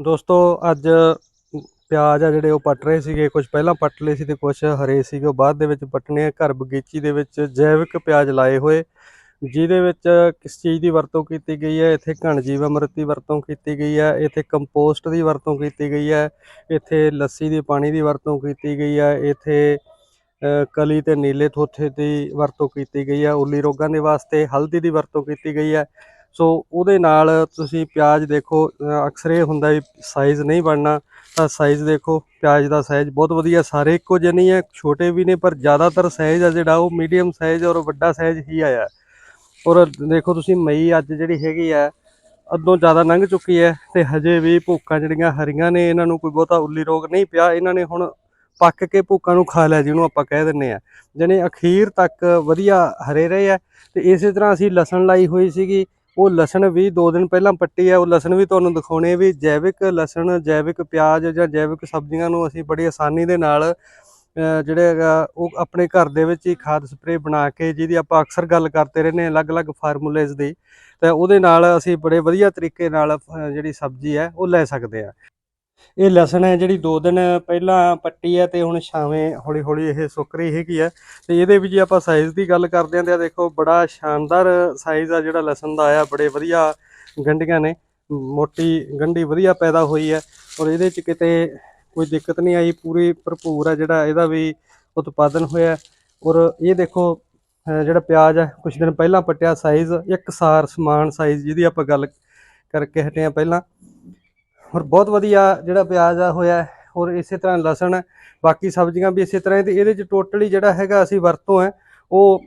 ਦੋਸਤੋ, ਅੱਜ ਪਿਆਜ਼ ਆ ਜਿਹੜੇ ਉਹ ਪੱਟ ਰਹੇ ਸੀਗੇ। ਕੁਝ ਪਹਿਲਾਂ ਪੱਟ ਲਏ ਸੀ ਤੇ ਕੁਝ ਹਰੇ ਸੀਗੇ। ਉਹ ਬਾਅਦ ਦੇ ਵਿੱਚ ਪੱਟਣੇ ਆ। ਘਰ ਬਗੀਚੀ ਦੇ ਵਿੱਚ ਜੈਵਿਕ ਪਿਆਜ਼ ਲਾਏ ਹੋਏ। ਜਿਹਦੇ ਵਿੱਚ ਕਿਸ ਚੀਜ਼ ਦੀ ਵਰਤੋਂ ਕੀਤੀ ਗਈ ਹੈ? ਇੱਥੇ ਘਣ ਜੀਵ ਅੰਮ੍ਰਿਤ ਦੀ ਵਰਤੋਂ ਕੀਤੀ ਗਈ ਹੈ। ਇੱਥੇ ਕੰਪੋਸਟ ਦੀ ਵਰਤੋਂ ਕੀਤੀ ਗਈ ਹੈ। ਇੱਥੇ ਲੱਸੀ ਦੇ ਪਾਣੀ ਦੀ ਵਰਤੋਂ ਕੀਤੀ ਗਈ ਹੈ। ਇੱਥੇ ਕਲੀ ਤੇ ਨੀਲੇ ਥੋਥੇ ਦੀ ਵਰਤੋਂ ਕੀਤੀ ਗਈ ਹੈ। ਉੱਲੀ ਰੋਗਾਂ ਦੇ ਵਾਸਤੇ ਹਲਦੀ ਦੀ ਵਰਤੋਂ ਕੀਤੀ ਗਈ ਹੈ। ਸੋ ਉਹਦੇ ਨਾਲ ਤੁਸੀਂ ਪਿਆਜ਼ ਦੇਖੋ ਅਕਸਰ ਇਹ ਹੁੰਦਾ ਵੀ ਸਾਈਜ਼ ਨਹੀਂ ਬਣਨਾ, ਤਾਂ ਸਾਈਜ਼ ਦੇਖੋ, ਪਿਆਜ਼ ਦਾ ਸਾਈਜ਼ ਬਹੁਤ ਵਧੀਆ, ਸਾਰੇ ਇੱਕੋ ਜਿਹੇ ਨਹੀਂ ਹੈ, ਛੋਟੇ ਵੀ ਨੇ, ਪਰ ਜ਼ਿਆਦਾਤਰ ਸਾਈਜ਼ ਆ ਜਿਹੜਾ, ਉਹ ਮੀਡੀਅਮ ਸਾਈਜ਼ ਔਰ ਵੱਡਾ ਸਾਈਜ਼ ਹੀ ਆਇਆ। ਔਰ ਦੇਖੋ ਤੁਸੀਂ ਮਈ ਅੱਜ ਜਿਹੜੀ ਹੈਗੀ ਆ, ਅੱਧੋਂ ਜ਼ਿਆਦਾ ਲੰਘ ਚੁੱਕੀ ਹੈ ਤੇ ਹਜੇ ਵੀ ਭੁੱਕਾਂ ਜਿਹੜੀਆਂ ਹਰੀਆਂ ਨੇ, ਇਹਨਾਂ ਨੂੰ ਕੋਈ ਬਹੁਤਾ ਉੱਲੀ ਰੋਗ ਨਹੀਂ ਪਿਆ, ਇਹਨਾਂ ਨੇ ਹੁਣ ਪੱਕ ਕੇ ਭੁੱਕਾਂ ਨੂੰ ਖਾ ਲਿਆ, ਜਿਹਨੂੰ ਆਪਾਂ ਕਹਿ ਦਿੰਨੇ ਆ। ਜਣੇ ਅਖੀਰ ਤੱਕ ਵਧੀਆ ਹਰੇ ਰਹੇ ਆ, ਤੇ ਇਸੇ ਤਰ੍ਹਾਂ ਅਸੀਂ ਲਸਣ ਲਾਈ ਹੋਈ ਸੀਗੀ ਉਹ ਲਸਣ ਵੀ 2 ਦਿਨ ਪਹਿਲਾਂ ਪੱਟੀ ਆ, ਉਹ ਲਸਣ ਵੀ ਤੁਹਾਨੂੰ ਦਿਖਾਉਣੇ ਵੀ ਜੈਵਿਕ ਲਸਣ, ਜੈਵਿਕ ਪਿਆਜ਼ ਜਾਂ ਜੈਵਿਕ ਸਬਜ਼ੀਆਂ ਨੂੰ ਅਸੀਂ ਬੜੀ ਆਸਾਨੀ ਦੇ ਨਾਲ ਜਿਹੜੇ ਹੈਗਾ, ਉਹ ਆਪਣੇ ਘਰ ਦੇ ਵਿੱਚ ਹੀ ਖਾਦ ਸਪਰੇ ਬਣਾ ਕੇ ਜਿਹਦੀ ਆਪਾਂ ਅਕਸਰ ਗੱਲ ਕਰਦੇ ਰਹਿੰਦੇ ਹਾਂ, ਅਲੱਗ-ਅਲੱਗ ਫਾਰਮੂਲੇਜ਼ ਦੀ, ਤਾਂ ਉਹਦੇ ਨਾਲ ਅਸੀਂ ਬੜੇ ਵਧੀਆ ਤਰੀਕੇ ਨਾਲ ਜਿਹੜੀ ਸਬਜ਼ੀ ਹੈ, ਉਹ ਲੈ ਸਕਦੇ ਆ ਇਹ ਲਸਣ ਹੈ ਜਿਹੜੀ 2 ਦਿਨ ਪਹਿਲਾਂ ਪੱਟੀ ਹੈ ਤੇ ਹੁਣ ਛਾਵੇਂ ਹੌਲੀ-ਹੌਲੀ ਇਹ ਸੁੱਕ ਰਹੀ ਹੈਗੀ ਆ ਤੇ ਇਹਦੇ ਵੀ ਜੇ ਆਪਾਂ ਸਾਈਜ਼ ਦੀ ਗੱਲ ਕਰਦੇ ਹਾਂ ਤੇ ਦੇਖੋ ਬੜਾ ਸ਼ਾਨਦਾਰ ਸਾਈਜ਼ ਆ ਜਿਹੜਾ ਲਸਣ ਦਾ ਆਇਆ, ਬੜੇ ਵਧੀਆ ਗੰਢੀਆਂ ਨੇ। ਮੋਟੀ ਗੰਢੀ ਵਧੀਆ ਪੈਦਾ ਹੋਈ ਹੈ ਔਰ ਇਹਦੇ ਚ ਕਿਤੇ ਕੋਈ ਦਿੱਕਤ ਨਹੀਂ ਆਈ, ਪੂਰੀ ਭਰਪੂਰ ਆ ਜਿਹੜਾ ਇਹਦਾ ਵੀ ਉਤਪਾਦਨ ਹੋਇਆ। ਔਰ ਇਹ ਦੇਖੋ ਜਿਹੜਾ ਪਿਆਜ਼ ਹੈ ਕੁਝ ਦਿਨ ਪਹਿਲਾਂ ਪੱਟਿਆ ਸਾਈਜ਼ ਇੱਕ ਸਾਰ ਸਮਾਨ ਸਾਈਜ਼ ਜਿਹਦੀ ਆਪਾਂ ਗੱਲ ਕਰਕੇ ਹਟੇ ਆ ਪਹਿਲਾਂ। ਔਰ ਬਹੁਤ ਵਧੀਆ ਜਿਹੜਾ ਪਿਆਜ਼ ਆ, ਹੋਇਆ ਹੈ। ਔਰ ਇਸੇ ਤਰ੍ਹਾਂ ਲਸਣ, ਬਾਕੀ ਸਬਜ਼ੀਆਂ ਵੀ ਇਸੇ ਤਰ੍ਹਾਂ ਹੀ ਤੇ ਇਹਦੇ ਚ ਟੋਟਲੀ ਜਿਹੜਾ ਹੈਗਾ ਅਸੀਂ ਵਰਤੋਂ ਹੈ, ਉਹ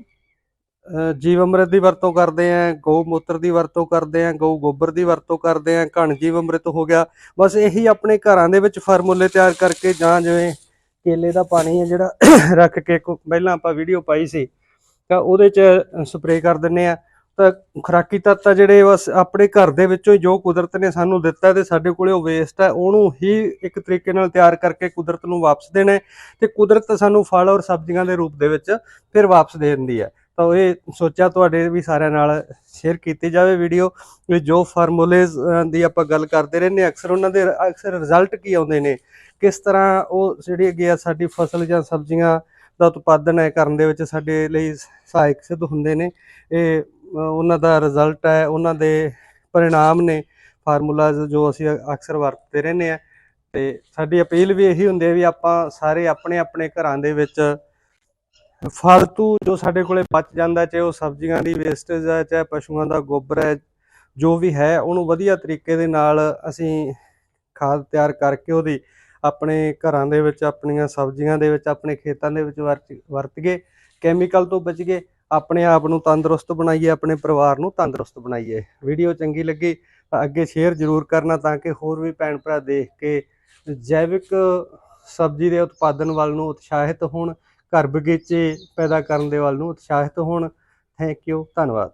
ਜੀਵ ਅੰਮ੍ਰਿਤ ਦੀ ਵਰਤੋਂ ਕਰਦੇ ਆਂ ਗਊ ਮੂਤਰ ਦੀ ਵਰਤੋਂ ਕਰਦੇ ਆਂ ਗਊ ਗੋਬਰ ਦੀ ਵਰਤੋਂ ਕਰਦੇ ਆਂ ਘਣ ਜੀਵ ਅੰਮ੍ਰਿਤ ਹੋ ਗਿਆ, ਬਸ ਇਹੀ ਆਪਣੇ ਘਰਾਂ ਦੇ ਵਿੱਚ ਫਾਰਮੂਲੇ ਤਿਆਰ ਕਰਕੇ ਜਾਂ ਜਿਵੇਂ ਕੇਲੇ ਦਾ ਪਾਣੀ ਹੈ ਜਿਹੜਾ ਰੱਖ ਕੇ ਪਹਿਲਾਂ ਆਪਾਂ ਵੀਡੀਓ ਪਾਈ ਸੀ, ਤਾਂ ਉਹਦੇ ਚ ਸਪਰੇਅ ਕਰ ਦਿੰਨੇ ਆ ਤਾਂ ਖੁਰਾਕੀ ਤੱਤ ਆ ਜਿਹੜੇ ਬਸ ਆਪਣੇ ਘਰ ਦੇ ਵਿੱਚੋਂ ਹੀ ਜੋ ਕੁਦਰਤ ਨੇ ਸਾਨੂੰ ਦਿੱਤਾ ਤੇ ਸਾਡੇ ਕੋਲੇ ਉਹ ਵੇਸਟ ਹੈ ਉਹਨੂੰ ਹੀ ਇੱਕ ਤਰੀਕੇ ਨਾਲ ਤਿਆਰ ਕਰਕੇ ਕੁਦਰਤ ਨੂੰ ਵਾਪਸ ਦੇਣਾ ਹੈ ਤੇ ਕੁਦਰਤ ਸਾਨੂੰ ਫਲ ਔਰ ਸਬਜ਼ੀਆਂ ਦੇ ਰੂਪ ਦੇ ਵਿੱਚ ਫਿਰ ਵਾਪਸ ਦੇ ਦਿੰਦੀ ਹੈ। ਤਾਂ ਇਹ ਸੋਚਿਆ ਤੁਹਾਡੇ ਵੀ ਸਾਰਿਆਂ ਨਾਲ ਸ਼ੇਅਰ ਕੀਤੀ ਜਾਵੇ ਵੀਡੀਓ ਵੀ ਜੋ ਫਾਰਮੂਲੇਜ਼ ਦੀ ਆਪਾਂ ਗੱਲ ਕਰਦੇ ਰਹਿੰਦੇ ਹਾਂ, ਅਕਸਰ ਉਹਨਾਂ ਦੇ ਅਕਸਰ ਰਿਜ਼ਲਟ ਕੀ ਆਉਂਦੇ ਨੇ ਕਿਸ ਤਰ੍ਹਾਂ ਉਹ ਜਿਹੜੀ ਹੈਗੀ ਆ ਸਾਡੀ ਫਸਲ ਜਾਂ ਸਬਜ਼ੀਆਂ ਦਾ ਉਤਪਾਦਨ ਹੈ, ਕਰਨ ਦੇ ਵਿੱਚ ਸਾਡੇ ਲਈ ਸਹਾਇਕ ਸਿੱਧ ਹੁੰਦੇ ਨੇ। ਇਹ ਉਹਨਾਂ ਦਾ ਰਿਜ਼ਲਟ ਹੈ, ਉਹਨਾਂ ਦੇ ਪਰਿਣਾਮ ਨੇ ਫਾਰਮੂਲਾਜ਼ ਜੋ ਅਸੀਂ ਅਕਸਰ ਵਰਤਦੇ ਰਹਿੰਦੇ ਆ ਤੇ ਸਾਡੀ ਅਪੀਲ ਵੀ ਇਹੀ ਹੁੰਦੀ ਹੈ ਵੀ ਆਪਾਂ ਸਾਰੇ ਆਪਣੇ ਆਪਣੇ ਘਰਾਂ ਦੇ ਵਿੱਚ ਫਾਲਤੂ ਜੋ ਸਾਡੇ ਕੋਲੇ ਬਚ ਜਾਂਦਾ, ਚਾਹੇ ਉਹ ਸਬਜ਼ੀਆਂ ਦੀ ਵੇਸਟੇਜ ਹੈ, ਚਾਹੇ ਪਸ਼ੂਆਂ ਦਾ ਗੋਬਰ ਹੈ, ਜੋ ਵੀ ਹੈ, ਉਹਨੂੰ ਵਧੀਆ ਤਰੀਕੇ ਦੇ ਨਾਲ ਅਸੀਂ ਖਾਦ ਤਿਆਰ ਕਰਕੇ ਉਹਦੀ ਆਪਣੇ ਘਰਾਂ ਦੇ ਵਿੱਚ, ਆਪਣੀਆਂ ਸਬਜ਼ੀਆਂ ਦੇ ਵਿੱਚ, ਆਪਣੇ ਖੇਤਾਂ ਦੇ ਵਿੱਚ ਵਰਤ ਵਰਤੀਏ ਕੈਮੀਕਲ ਤੋਂ ਬਚ ਕੇ ਆਪਣੇ ਆਪ ਨੂੰ ਤੰਦਰੁਸਤ ਬਣਾਈਏ, ਆਪਣੇ ਪਰਿਵਾਰ ਨੂੰ ਤੰਦਰੁਸਤ ਬਣਾਈਏ। ਵੀਡੀਓ ਚੰਗੀ ਲੱਗੀ ਤਾਂ ਅੱਗੇ ਸ਼ੇਅਰ ਜ਼ਰੂਰ ਕਰਨਾ ਤਾਂ ਕਿ ਹੋਰ ਵੀ ਭੈਣ ਭਰਾ ਦੇਖ ਕੇ ਜੈਵਿਕ ਸਬਜ਼ੀ ਦੇ ਉਤਪਾਦਨ ਵੱਲ ਨੂੰ ਉਤਸ਼ਾਹਿਤ ਹੋਣ, ਘਰ ਬਗੀਚੇ ਪੈਦਾ ਕਰਨ ਦੇ ਵੱਲ ਨੂੰ ਉਤਸ਼ਾਹਿਤ ਹੋਣ। ਥੈਂਕ ਯੂ ਧੰਨਵਾਦ।